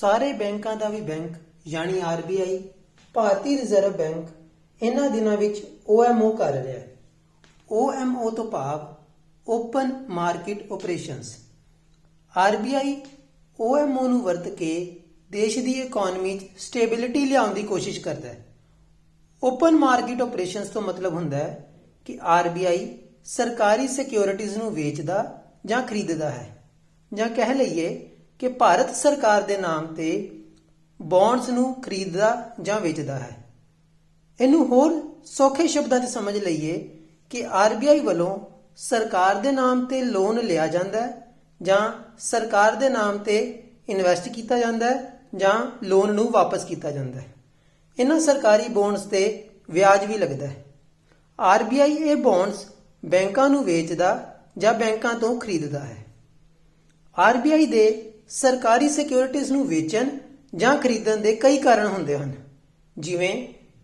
ਸਾਰੇ ਬੈਂਕਾਂ ਦਾ ਵੀ ਬੈਂਕ, ਯਾਨੀ ਆਰਬੀਆਈ ਭਾਰਤੀ ਰਿਜ਼ਰਵ ਬੈਂਕ, ਇਹਨਾਂ ਦਿਨਾਂ ਵਿੱਚ OMO ਕਰ ਰਿਹਾ ਹੈ। OMO ਤੋਂ ਭਾਵ open market operations RBI OMO ਨੂੰ ਵਰਤ ਕੇ ਦੇਸ਼ ਦੀ ਇਕਨੋਮੀ 'ਚ ਸਟੇਬਿਲਿਟੀ ਲਿਆਉਣ ਦੀ ਕੋਸ਼ਿਸ਼ ਕਰਦਾ ਹੈ। ਓਪਨ ਮਾਰਕੀਟ ਆਪਰੇਸ਼ਨਸ ਤੋਂ ਮਤਲਬ ਹੁੰਦਾ ਹੈ ਕਿ ਆਰਬੀਆਈ ਸਰਕਾਰੀ ਸਿਕਿਉਰਿਟੀਜ਼ ਨੂੰ ਵੇਚਦਾ ਜਾਂ ਖਰੀਦਦਾ ਹੈ। ਜਾਂ ਕਹਿ ਲਈਏ ਕਿ ਭਾਰਤ ਸਰਕਾਰ ਦੇ ਨਾਮ ਤੇ ਬੌਂਡਸ ਨੂੰ ਖਰੀਦਦਾ ਜਾਂ ਵੇਚਦਾ ਹੈ। ਇਹਨੂੰ ਹੋਰ ਸੌਖੇ ਸ਼ਬਦਾਂ 'ਚ ਸਮਝ ਲਈਏ ਕਿ ਆਰਬੀਆਈ ਵੱਲੋਂ ਸਰਕਾਰ ਦੇ ਨਾਮ ਤੇ ਲੋਨ ਲਿਆ ਜਾਂਦਾ ਹੈ ਜਾਂ ਸਰਕਾਰ ਦੇ ਨਾਮ ਤੇ ਇਨਵੈਸਟ ਕੀਤਾ ਜਾਂਦਾ ਹੈ ਜਾਂ ਲੋਨ ਨੂੰ ਵਾਪਸ ਕੀਤਾ ਜਾਂਦਾ ਹੈ। ਇਹਨਾਂ ਸਰਕਾਰੀ ਬੌਂਡਸ ਤੇ ਵਿਆਜ ਵੀ ਲੱਗਦਾ ਹੈ। ਆਰਬੀਆਈ ਇਹ ਬੌਂਡਸ ਬੈਂਕਾਂ ਨੂੰ ਵੇਚਦਾ ਜਾਂ ਬੈਂਕਾਂ ਤੋਂ ਖਰੀਦਦਾ ਹੈ। ਆਰਬੀਆਈ ਦੇ ਸਰਕਾਰੀ ਸਿਕਿਉਰਿਟੀਜ਼ ਨੂੰ ਵੇਚਣ ਜਾਂ ਖਰੀਦਣ ਦੇ ਕਈ ਕਾਰਨ ਹੁੰਦੇ ਹਨ। ਜਿਵੇਂ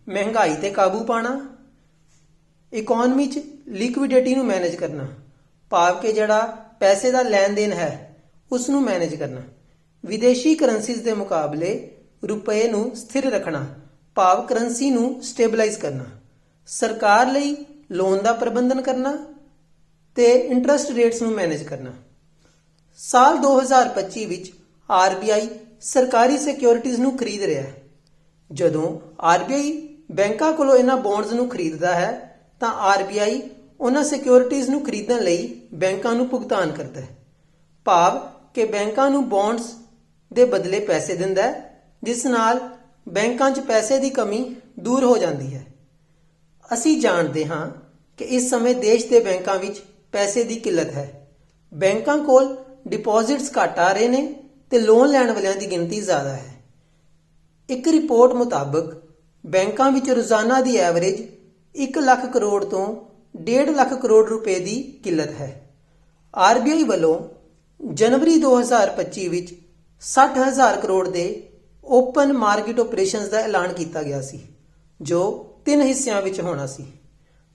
ਮਹਿੰਗਾਈ ਤੇ ਕਾਬੂ ਪਾਣਾ ਇਕਨੋਮੀ 'ਚ ਲਿਕੁਇਡਿਟੀ ਨੂੰ ਮੈਨੇਜ ਕਰਨਾ, ਭਾਵ ਕਿ ਜਿਹੜਾ ਪੈਸੇ ਦਾ ਲੈਣ ਦੇਣ ਹੈ ਉਸ ਨੂੰ ਮੈਨੇਜ ਕਰਨਾ, ਵਿਦੇਸ਼ੀ ਕਰੰਸੀਜ਼ ਦੇ ਮੁਕਾਬਲੇ ਰੁਪਏ ਨੂੰ ਸਥਿਰ ਰੱਖਣਾ, ਭਾਵ ਕਰੰਸੀ ਨੂੰ ਸਟੇਬਲਾਈਜ਼ ਕਰਨਾ, ਸਰਕਾਰ ਲਈ ਲੋਨ ਦਾ ਪ੍ਰਬੰਧਨ ਕਰਨਾ ਤੇ ਇੰਟਰਸਟ ਰੇਟਸ ਨੂੰ ਮੈਨੇਜ ਕਰਨਾ। ਸਾਲ 2025 ਵਿੱਚ ਆਰਬੀਆਈ ਸਰਕਾਰੀ ਸਿਕਿਉਰਿਟੀਜ਼ ਨੂੰ ਖਰੀਦ ਰਿਹਾ ਹੈ। ਜਦੋਂ ਆਰਬੀਆਈ ਬੈਂਕਾਂ ਕੋਲੋਂ ਇਹਨਾਂ ਬੌਂਡਸ ਨੂੰ ਖਰੀਦਦਾ ਹੈ, ਤਾਂ ਆਰਬੀਆਈ ਉਹਨਾਂ ਸਿਕਿਉਰਿਟੀਜ਼ ਨੂੰ ਖਰੀਦਣ ਲਈ ਬੈਂਕਾਂ ਨੂੰ ਭੁਗਤਾਨ ਕਰਦਾ ਹੈ। ਭਾਵ ਕਿ ਬੈਂਕਾਂ ਨੂੰ ਬੌਂਡਸ ਦੇ ਬਦਲੇ ਪੈਸੇ ਦਿੰਦਾ ਹੈ, ਜਿਸ ਨਾਲ ਬੈਂਕਾਂ 'ਚ ਪੈਸੇ ਦੀ ਕਮੀ ਦੂਰ ਹੋ ਜਾਂਦੀ ਹੈ। ਅਸੀਂ ਜਾਣਦੇ ਹਾਂ ਕਿ ਇਸ ਸਮੇਂ ਦੇਸ਼ ਦੇ ਬੈਂਕਾਂ ਵਿੱਚ ਪੈਸੇ ਦੀ ਕਿੱਲਤ ਹੈ। ਬੈਂਕਾਂ ਕੋਲ ਡਿਪੋਜ਼ਿਟਸ ਘੱਟ ਆ ਰਹੇ ਨੇ ਤੇ ਲੋਨ ਲੈਣ ਵਾਲਿਆਂ ਦੀ ਗਿਣਤੀ ਜ਼ਿਆਦਾ ਹੈ। ਇੱਕ ਰਿਪੋਰਟ ਮੁਤਾਬਕ ਬੈਂਕਾਂ ਵਿੱਚ ਰੋਜ਼ਾਨਾ ਦੀ ਐਵਰੇਜ 1 ਲੱਖ ਕਰੋੜ ਤੋਂ 1.5 ਲੱਖ ਕਰੋੜ ਰੁਪਏ ਦੀ ਕਿੱਲਤ ਹੈ। ਆਰਬੀਆਈ ਵੱਲੋਂ ਜਨਵਰੀ 2025 ਵਿੱਚ 60000 ਕਰੋੜ ਦੇ ਓਪਨ ਮਾਰਕੀਟ ਆਪਰੇਸ਼ਨਸ ਦਾ ਐਲਾਨ ਕੀਤਾ ਗਿਆ ਸੀ, ਜੋ ਤਿੰਨ ਹਿੱਸਿਆਂ ਵਿੱਚ ਹੋਣਾ ਸੀ।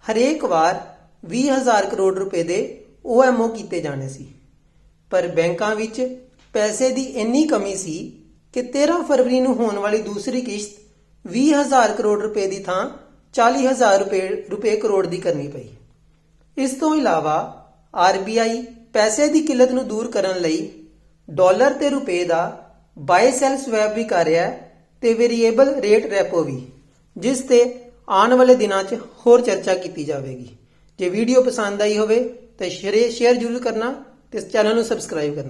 ਹਰੇਕ ਵਾਰ 20000 ਕਰੋੜ ਰੁਪਏ ਦੇ OMO ਕੀਤੇ ਜਾਣੇ ਸੀ। ਪਰ ਬੈਂਕਾਂ ਵਿੱਚ ਪੈਸੇ ਦੀ ਇੰਨੀ ਕਮੀ ਸੀ ਕਿ 13 ਫਰਵਰੀ ਨੂੰ ਹੋਣ ਵਾਲੀ ਦੂਸਰੀ ਕਿਸ਼ਤ 20000 ਕਰੋੜ ਰੁਪਏ ਦੀ ਥਾਂ 40000 ਰੁਪਏ ਰੁਪਏ ਕਰੋੜ ਦੀ ਕਰਨੀ ਪਈ। ਇਸ ਤੋਂ ਇਲਾਵਾ ਆਰਬੀਆਈ ਪੈਸੇ ਦੀ ਕਿੱਲਤ ਨੂੰ ਦੂਰ ਕਰਨ ਲਈ ਡਾਲਰ ਤੇ ਰੁਪਏ ਦਾ ਬਾਏ ਸੈਲ ਸਵੈਪ ਵੀ ਕਰ ਰਿਹਾ ਹੈ ਤੇ ਵੇਰੀਏਬਲ ਰੇਟ ਰੈਪੋ ਵੀ, ਜਿਸ ਤੇ ਆਉਣ ਵਾਲੇ ਦਿਨਾਂ 'ਚ ਹੋਰ ਚਰਚਾ ਕੀਤੀ ਜਾਵੇਗੀ। ਜੇ ਵੀਡੀਓ ਪਸੰਦ ਆਈ ਹੋਵੇ ਤਾਂ ਸ਼ੇਅਰ ਜ਼ਰੂਰ ਕਰਨਾ ਤੇ ਇਸ ਚੈਨਲ ਨੂੰ ਸਬਸਕ੍ਰਾਈਬ ਕਰਨਾ।